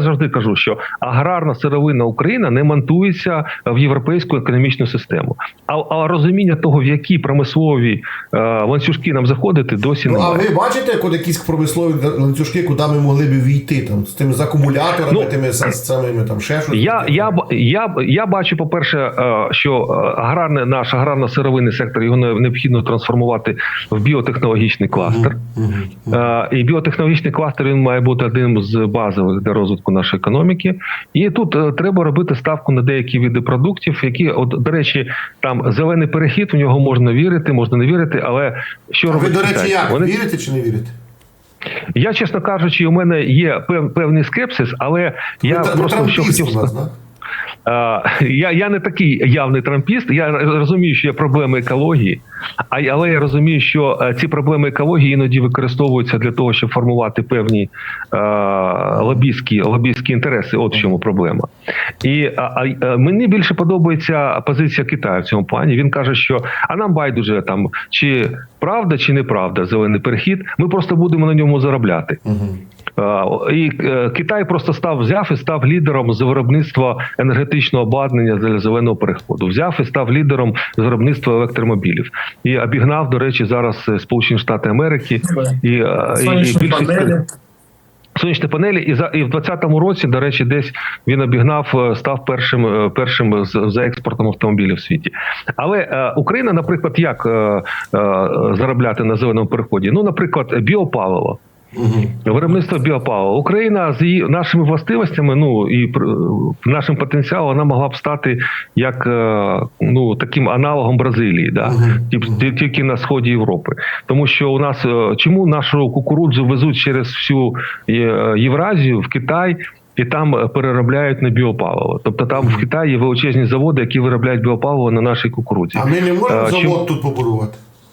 завжди кажу, що аграрна сировинна Україна не монтується в європейську економічну систему. А, а розуміння того, в які промислові е, ланцюжки нам заходити, досі Ну, а ви бачите куди якісь промислові ланцюжки, куди ми могли б війти там з тими з акумуляторами, Ну, тими з з самими там щось? Я, я, я, я бачу, по-перше, е, що е, аграрний, наш аграрно-сировинний сектор його необхідно трансформувати в біотехнологічний кластер. Мгм. Е, І біотехнологічний кластер він має бути одним з базових для розвитку нашої економіки. І тут е, треба робити ставку на деякі види продуктів, які, от, до речі, там зелений перехід, в нього можна вірити, можна не вірити, але що А ви, до речі, як? Вони- Вірите чи не вірите? Я, чесно кажучи, у мене є пев, певний скепсис, але я ви, ви просто що хотів да? Е, Я, я не такий явний трампіст. Я розумію, що є проблеми екології, а але я розумію, що е, ці проблеми екології іноді використовуються для того, щоб формувати певні е, лобістські, лобістські інтереси. От в чому проблема. І а, а, мені більше подобається позиція Китаю в цьому плані. Він каже, що а нам байдуже там чи правда, чи неправда зелений перехід. Ми просто будемо на ньому заробляти. Е, І е, Китай просто став взяв і став лідером з виробництва енергетичного обладнання для зеленого переходу. Взяв і став лідером з виробництва електромобілів і обігнав, до речі, зараз е, Сполучені Штати Америки і, і, і більшість сонячні панелі. І за і в 2020 році, до речі, десь він обігнав, став першим першим за експортом автомобілів в світі. Але е, Україна, наприклад, як е, е, заробляти на зеленому переході? Ну, наприклад, біопаливо. Угу. Виробництво біопалива. Україна з її нашими властивостями, ну і нашим потенціалом, вона могла б стати як е, ну таким аналогом Бразилії, да ті- тільки на сході Європи. Тому що у нас е, чому нашу кукурудзу везуть через всю е, Євразію в Китай. І там переробляють на біопаливо. Тобто там в Китаї є величезні заводи, які виробляють біопаливо на нашій кукурудзі. А ми не можемо завод чим- тут побудувати?